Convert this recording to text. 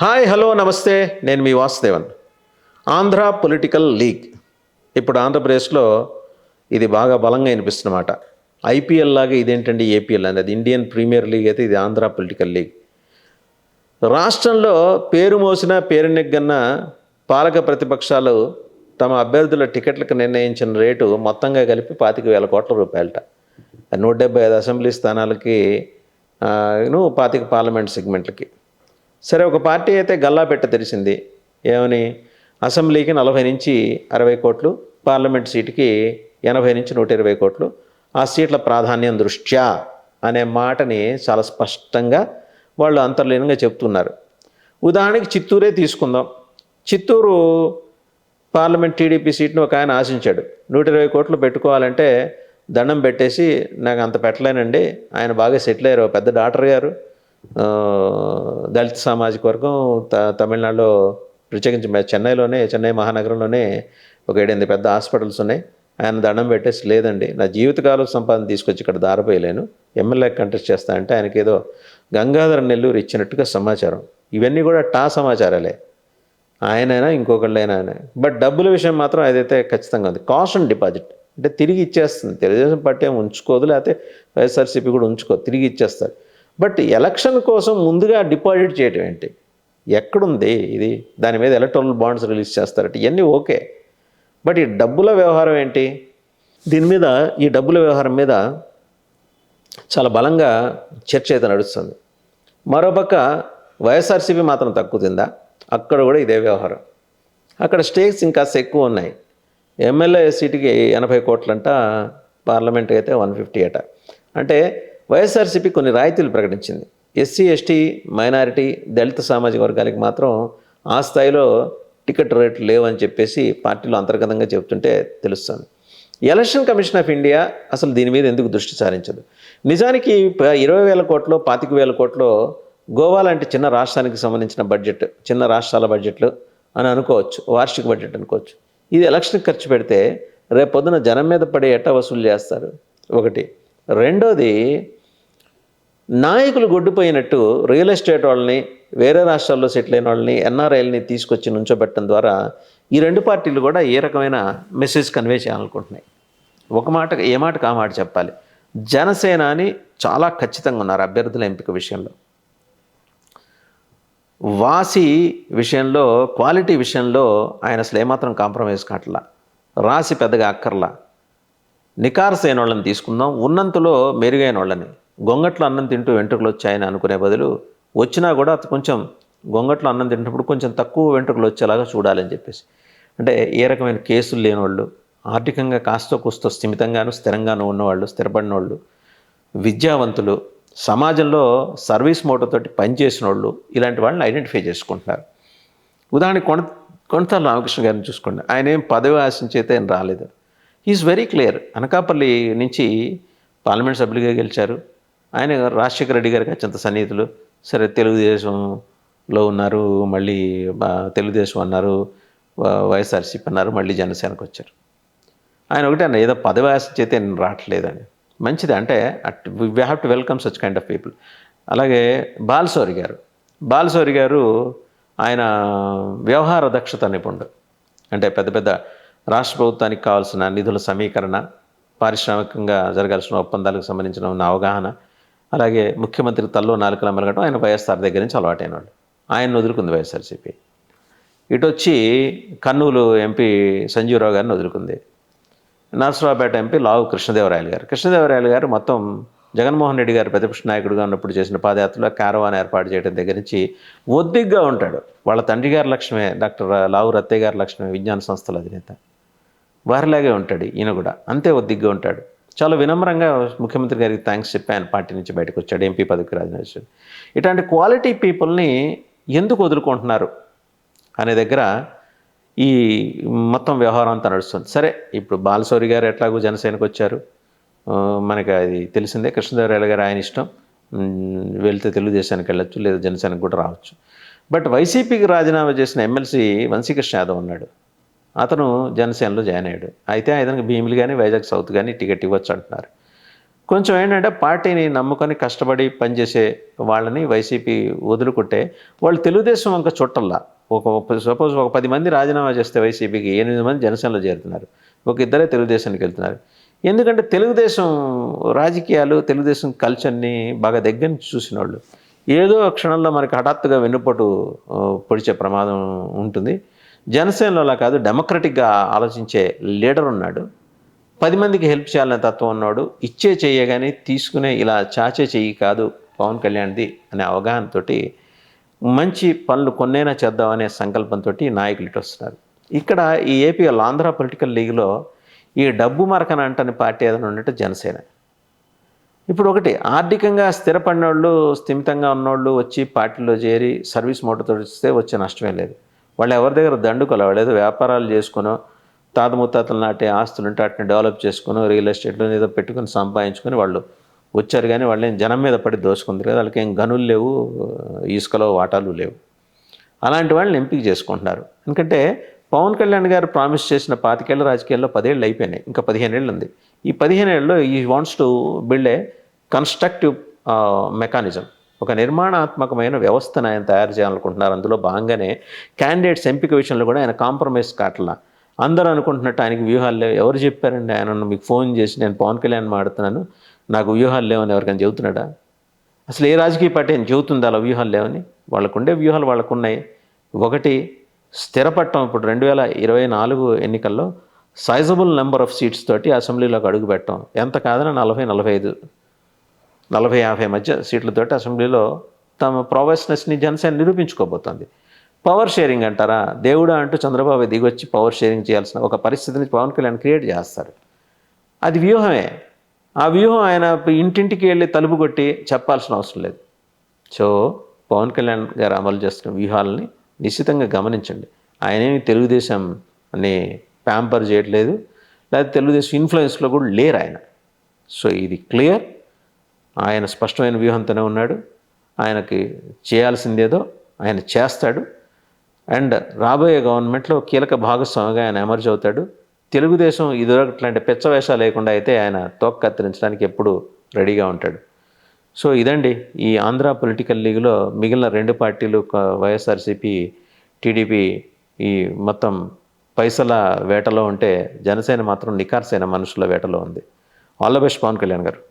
Hi hello నమస్తే. నేను మీ వాసుదేవన్. Andhra political league. ఇప్పుడు ఆంధ్రప్రదేశ్లో ఇది బాగా బలంగా వినిపిస్తున్నమాట ఐపీఎల్ లాగా ఇదేంటండి ఏపీఎల్? అనేది ఇండియన్ ప్రీమియర్ లీగ్ అయితే ఇది ఆంధ్ర పొలిటికల్ లీగ్. రాష్ట్రంలో పేరు మోసిన పేరు నెగ్గన్న పాలక ప్రతిపక్షాలు తమ అభ్యర్థుల టికెట్లకు నిర్ణయించిన రేటు మొత్తంగా కలిపి పాతిక వేల కోట్ల రూపాయలట. నూట డెబ్బై ఐదు అసెంబ్లీ స్థానాలకి పాతిక పార్లమెంట్ సెగ్మెంట్లకి. సరే ఒక పార్టీ అయితే గల్లా పెట్ట తెలిసింది ఏమని? అసెంబ్లీకి నలభై నుంచి అరవై కోట్లు పార్లమెంట్ సీటుకి ఎనభై నుంచి నూట ఇరవై కోట్లు ఆ సీట్ల ప్రాధాన్యం దృష్ట్యా అనే మాటని చాలా స్పష్టంగా వాళ్ళు అంతర్లీనంగా చెప్తున్నారు. ఉదాహరణకి చిత్తూరే తీసుకుందాం. చిత్తూరు పార్లమెంట్ టీడీపీ సీట్ను ఒక ఆయన ఆశించాడు. నూట ఇరవై కోట్లు పెట్టుకోవాలంటే దండం పెట్టేసి నాకు అంత పెట్టలేనండి ఆయన బాగా సెటిల్ అయ్యారు పెద్ద డాక్టర్ గారు దళిత సామాజిక వర్గం త తమిళనాడులో ప్రత్యేకించి చెన్నైలోనే చెన్నై మహానగరంలోనే ఒక ఏడెనిమిది పెద్ద హాస్పిటల్స్ ఉన్నాయి. ఆయన దండం పెట్టేసి లేదండి. నా జీవితకాలం సంపాదన తీసుకొచ్చి ఇక్కడ దారిపోయలేను. ఎమ్మెల్యే కంటెస్ట్ చేస్తా అంటే ఆయనకి ఏదో గంగాధర నెల్లూరు ఇచ్చినట్టుగా సమాచారం. ఇవన్నీ కూడా టా సమాచారాలే. ఆయనైనా ఇంకొకళ్ళైనా ఆయన. బట్ డబ్బుల విషయం మాత్రం అదైతే ఖచ్చితంగా ఉంది. Cost and deposit. అంటే తిరిగి ఇచ్చేస్తుంది. తెలుగుదేశం పార్టీ ఉంచుకోదు. లేకపోతే వైఎస్ఆర్సీపీ కూడా ఉంచుకోదు. తిరిగి ఇచ్చేస్తారు. బట్ ఎలక్షన్ కోసం ముందుగా డిపాజిట్ చేయడం ఏంటి? ఎక్కడుంది ఇది? దాని మీద ఎలక్ట్రల్ బాండ్స్ రిలీజ్ చేస్తారట. ఇవన్నీ ఓకే. బట్ ఈ డబ్బుల వ్యవహారం ఏంటి? దీని మీద ఈ డబ్బుల వ్యవహారం మీద చాలా బలంగా చర్చ అయితే నడుస్తుంది. మరోపక్క వైఎస్ఆర్సీపీ మాత్రం తక్కువ తిందా అక్కడ కూడా ఇదే వ్యవహారం. అక్కడ స్టేక్స్ ఇంకా ఎక్కువ ఉన్నాయి. ఎమ్మెల్యే సీటుకి ఎనభై కోట్లంట పార్లమెంట్కి అయితే వన్ ఫిఫ్టీ అట. అంటే వైఎస్ఆర్సీపీ కొన్ని రాయితీలు ప్రకటించింది. ఎస్సీ ఎస్టీ మైనారిటీ దళిత సామాజిక వర్గానికి మాత్రం ఆ స్థాయిలో టికెట్ రేట్లు లేవని చెప్పేసి పార్టీలో అంతర్గతంగా చెబుతుంటే తెలుస్తుంది. ఎలక్షన్ కమిషన్ ఆఫ్ ఇండియా అసలు దీని మీద ఎందుకు దృష్టి సారించదు? నిజానికి ఇరవై వేల కోట్లు పాతిక వేల కోట్లు గోవా లాంటి చిన్న రాష్ట్రానికి సంబంధించిన బడ్జెట్ చిన్న రాష్ట్రాల బడ్జెట్లు అని అనుకోవచ్చు వార్షిక బడ్జెట్ అనుకోవచ్చు. ఇది ఎలక్షన్ ఖర్చు పెడితే రేపు పొద్దున జనం మీద పడే ఎట్ట వసూలు చేస్తారు? ఒకటి. రెండోది నాయకులు గొడ్డుపోయినట్టు రియల్ ఎస్టేట్ వాళ్ళని వేరే రాష్ట్రాల్లో సెటిల్ అయిన వాళ్ళని ఎన్ఆర్ఐల్ని తీసుకొచ్చి నుంచోబెట్టడం ద్వారా ఈ రెండు పార్టీలు కూడా ఏ రకమైన మెసేజ్ కన్వే చేయాలనుకుంటున్నాయి. ఒక మాట ఏ మాటకు ఆ మాట చెప్పాలి? జనసేన అని చాలా ఖచ్చితంగా ఉన్నారు అభ్యర్థుల ఎంపిక విషయంలో. వాసి విషయంలో క్వాలిటీ విషయంలో ఆయన అసలు ఏమాత్రం కాంప్రమైజ్ కావట్లా. రాసి పెద్దగా అక్కర్లా. నికారసైన వాళ్ళని తీసుకుందాం ఉన్నంతలో మెరుగైన వాళ్ళని. గొంగట్లో అన్నం తింటూ వెంట్రుకలు వచ్చాయని అనుకునే బదులు వచ్చినా కూడా కొంచెం గొంగట్లో అన్నం తింటున్నప్పుడు కొంచెం తక్కువ వెంట్రుకలు వచ్చేలాగా చూడాలని చెప్పేసి. అంటే ఏ రకమైన కేసులు లేని వాళ్ళు ఆర్థికంగా కాస్తో కూస్తో స్థిమితంగాను స్థిరంగాను ఉన్నవాళ్ళు స్థిరపడిన వాళ్ళు విద్యావంతులు సమాజంలో సర్వీస్ మోటోతోటి పనిచేసిన వాళ్ళు ఇలాంటి వాళ్ళని ఐడెంటిఫై చేసుకుంటున్నారు. ఉదాహరణకి కొన కొనతాల రామకృష్ణ గారిని చూసుకోండి. ఆయన ఏం పదవి ఆశించి అయితే ఆయన రాలేదు. Is very clear. అనకాపల్లి నుంచి పార్లమెంట్ సభ్యులుగా గెలిచారు. ఆయన రాజశేఖర రెడ్డి గారికి అత్యంత సన్నిహితులు. సరే తెలుగుదేశంలో ఉన్నారు మళ్ళీ తెలుగుదేశం అన్నారు వైఎస్ఆర్సీపీ అన్నారు మళ్ళీ జనసేనకు వచ్చారు. ఆయన ఒకటే అన్న ఏదో పదవి ఆశ చేతే నేను రావట్లేదని. మంచిది అంటే at we have to welcome such kind of people. అలాగే బాలసౌరి గారు బాలసౌరి గారు ఆయన వ్యవహార దక్షత నిపుణుడు. అంటే పెద్ద పెద్ద రాష్ట్ర ప్రభుత్వానికి కావాల్సిన నిధుల సమీకరణ పారిశ్రామికంగా జరగాల్సిన ఒప్పందాలకు సంబంధించిన ఉన్న అవగాహన అలాగే ముఖ్యమంత్రి తల్లో నాలుకల మెలగడం ఆయన వైఎస్ఆర్ దగ్గర నుంచి అలవాటైన వాళ్ళు ఆయన వదులుకుంది వైఎస్ఆర్సీపీ. ఇటు వచ్చి కర్నూలు ఎంపీ సంజీవరావు గారిని వదులుకుంది. నరసరావుపేట ఎంపీ లావు కృష్ణదేవరాయలు గారు. కృష్ణదేవరాయలు గారు మొత్తం జగన్మోహన్ రెడ్డి గారు ప్రతిపక్ష నాయకుడిగా ఉన్నప్పుడు చేసిన పాదయాత్రలో కారవాన్ ఏర్పాటు చేయడం దగ్గర నుంచి ఒద్దిగ్గా ఉంటాడు. వాళ్ళ తండ్రి గారి లక్ష్యమే డాక్టర్ లావు రత్తయ్య గారి లక్ష్యమే విజ్ఞాన సంస్థల అధినేత. వారిలాగే ఉంటాడు ఈయన కూడా. అంతే ఒద్దిగ్గా ఉంటాడు. చాలా వినమ్రంగా ముఖ్యమంత్రి గారికి థ్యాంక్స్ చెప్పి ఆయన పార్టీ నుంచి బయటకు వచ్చాడు. ఎంపీ పదవికి రాజీనామా ఇట్లాంటి క్వాలిటీ పీపుల్ని ఎందుకు వదులుకుంటున్నారు అనే దగ్గర ఈ మొత్తం వ్యవహారం అంతా నడుస్తుంది. సరే ఇప్పుడు బాలశౌరి గారు ఎట్లాగో జనసేనకు వచ్చారు. మనకి అది తెలిసిందే. కృష్ణదేవరాయలు గారు ఆయన ఇష్టం. వెళ్తే తెలుగుదేశానికి వెళ్ళొచ్చు లేదా జనసేనకు కూడా రావచ్చు. బట్ వైసీపీకి రాజీనామా చేసిన ఎమ్మెల్సీ వంశీకృష్ణ యాదవ్ ఉన్నాడు. అతను జనసేనలో జాయిన్ అయ్యాడు. అయితే అతనికి భీమిలి కానీ వైజాగ్ సౌత్ కానీ టికెట్ ఇవ్వచ్చు అంటున్నారు. కొంచెం ఏంటంటే పార్టీని నమ్ముకొని కష్టపడి పనిచేసే వాళ్ళని వైసీపీ వదులుకుంటే వాళ్ళు తెలుగుదేశం ఇంకా చుట్టల్లా. ఒక సపోజ్ ఒక పది మంది రాజీనామా చేస్తే వైసీపీకి ఎనిమిది మంది జనసేనలో చేరుతున్నారు. ఒక ఇద్దరే తెలుగుదేశానికి వెళ్తున్నారు. ఎందుకంటే తెలుగుదేశం రాజకీయాలు తెలుగుదేశం కల్చర్ని బాగా దగ్గర నుంచి చూసిన వాళ్ళు ఏదో క్షణంలో మనకి హఠాత్తుగా వెన్నుపోటు పొడిచే ప్రమాదం ఉంటుంది. జనసేనలోలా కాదు డెమోక్రటిక్గా ఆలోచించే లీడర్ ఉన్నాడు. పది మందికి హెల్ప్ చేయాలనే తత్వం ఉన్నాడు ఇచ్చే చేయగానే తీసుకునే ఇలా చాచే చెయ్యి కాదు పవన్ కళ్యాణ్ది అనే అవగాహనతోటి మంచి పనులు కొన్నైనా చేద్దామనే సంకల్పంతో నాయకులు ఇటు వస్తున్నారు. ఇక్కడ ఈ ఏపీ ఆంధ్ర పొలిటికల్ లీగ్లో ఈ డబ్బు మరకన అంటని పార్టీ ఏదైనా ఉన్నట్టు జనసేన. ఇప్పుడు ఒకటి ఆర్థికంగా స్థిరపడిన వాళ్ళు స్థిమితంగా ఉన్నోళ్ళు వచ్చి పార్టీలో చేరి సర్వీస్ మోటార్తో ఇస్తే వచ్చే నష్టమే లేదు. వాళ్ళు ఎవరి దగ్గర దండుకోలే వాళ్ళు ఏదో వ్యాపారాలు చేసుకునో తాత ముత్తాతలు నాటే ఆస్తులు ఉంటే వాటిని డెవలప్ చేసుకుని రియల్ ఎస్టేట్లో ఏదో పెట్టుకుని సంపాదించుకొని వాళ్ళు వచ్చారు కానీ వాళ్ళు ఏం జనం మీద పడి దోసుకుంది కదా. వాళ్ళకి ఏం గనులు లేవు ఇసుకలో వాటాలు లేవు. అలాంటి వాళ్ళని ఎంపిక చేసుకుంటున్నారు. ఎందుకంటే పవన్ కళ్యాణ్ గారు ప్రామిస్ చేసిన పాతికేళ్ళ రాజకీయాల్లో పదేళ్ళు అయిపోయినాయి. ఇంకా పదిహేను ఏళ్ళు ఉంది. ఈ పదిహేను ఏళ్ళలో ఈ wants to build a constructive mechanism ఒక నిర్మాణాత్మకమైన వ్యవస్థను ఆయన తయారు చేయాలనుకుంటున్నారు. అందులో భాగంగానే క్యాండిడేట్స్ ఎంపిక విషయంలో కూడా ఆయన కాంప్రమైజ్ కావట్లా అందరూ అనుకుంటున్నట్టు ఆయనకి వ్యూహాలు లేవు. ఎవరు చెప్పారండి? ఆయన మీకు ఫోన్ చేసి నేను పవన్ కళ్యాణ్ మాడుతున్నాను నాకు వ్యూహాలు లేవని ఎవరికైనా చెబుతున్నాడా? అసలు ఏ రాజకీయ పార్టీ అని చెబుతుంది? అలా వ్యూహాలు లేవని? వాళ్ళకుండే వ్యూహాలు వాళ్ళకున్నాయి. ఒకటి స్థిరపట్టం ఇప్పుడు రెండు వేల ఇరవై నాలుగు ఎన్నికల్లో సైజబుల్ నెంబర్ ఆఫ్ సీట్స్ తోటి అసెంబ్లీలోకి అడుగుపెట్టడం. ఎంత కాదన్నా నలభై నలభై ఐదు. నలభై యాభై మధ్య సీట్లతోటి అసెంబ్లీలో తమ ప్రొవెస్నెస్ని జనసేన నిరూపించుకోబోతోంది. పవర్ షేరింగ్ అంటారా? దేవుడా అంటూ చంద్రబాబు దిగొచ్చి పవర్ షేరింగ్ చేయాల్సిన ఒక పరిస్థితిని పవన్ కళ్యాణ్ క్రియేట్ చేస్తారు. అది వ్యూహమే. ఆ వ్యూహం ఆయన ఇంటింటికి వెళ్ళి తలుపు కొట్టి చెప్పాల్సిన అవసరం లేదు. సో పవన్ కళ్యాణ్ గారు అమలు చేస్తున్న వ్యూహాలని నిశ్చితంగా గమనించండి. ఆయనేమి తెలుగుదేశం అని ప్యాంపర్ చేయట్లేదు. లేదా తెలుగుదేశం ఇన్ఫ్లుయెన్స్లో కూడా లేరు ఆయన. సో ఇది క్లియర్ ఆయన స్పష్టమైన వ్యూహంతోనే ఉన్నాడు. ఆయనకి చేయాల్సిందేదో ఆయన చేస్తాడు. అండ్ రాబోయే గవర్నమెంట్లో కీలక భాగస్వామిగా ఆయన ఎమర్జ్ అవుతాడు. తెలుగుదేశం ఇదివరట్లాంటి పెచ్చ వేషాలు లేకుండా అయితే ఆయన తోక కత్తిరించడానికి ఎప్పుడు రెడీగా ఉంటాడు. సో ఇదండి ఈ ఆంధ్ర పొలిటికల్ లీగ్లో మిగిలిన రెండు పార్టీలు వైఎస్ఆర్సీపీ టీడీపీ ఈ మొత్తం పైసల వేటలో ఉంటే జనసేన మాత్రం నికార్సైన మనుషుల వేటలో ఉంది. All the best Pawan Kalyan garu.